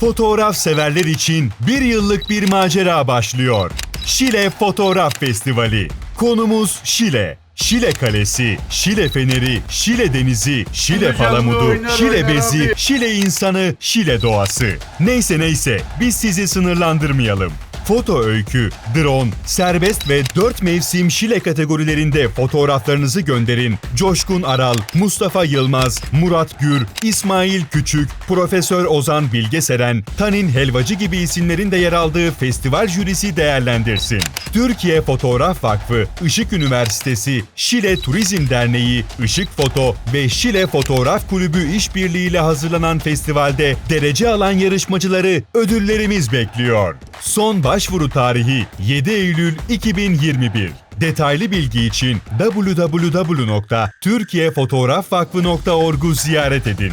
Fotoğraf severler için bir yıllık bir macera başlıyor. Şile Fotoğraf Festivali. Konumuz Şile. Şile Kalesi, Şile Feneri, Şile Denizi, Şile Palamudu, Şile Bezi. Şile insanı, Şile doğası. Neyse neyse biz sizi sınırlandırmayalım. Foto öykü, drone, serbest ve 4 mevsim Şile kategorilerinde fotoğraflarınızı gönderin. Coşkun Aral, Mustafa Yılmaz, Murat Gür, İsmail Küçük, Profesör Ozan Bilgeseren, Tanin Helvacı gibi isimlerin de yer aldığı festival jürisi değerlendirsin. Türkiye Fotoğraf Vakfı, Işık Üniversitesi, Şile Turizm Derneği, Işık Foto ve Şile Fotoğraf Kulübü işbirliğiyle hazırlanan festivalde derece alan yarışmacıları ödüllerimiz bekliyor. Son başvuru tarihi 7 Eylül 2021. Detaylı bilgi için www.türkiyefotoğrafvakfı.org'u ziyaret edin.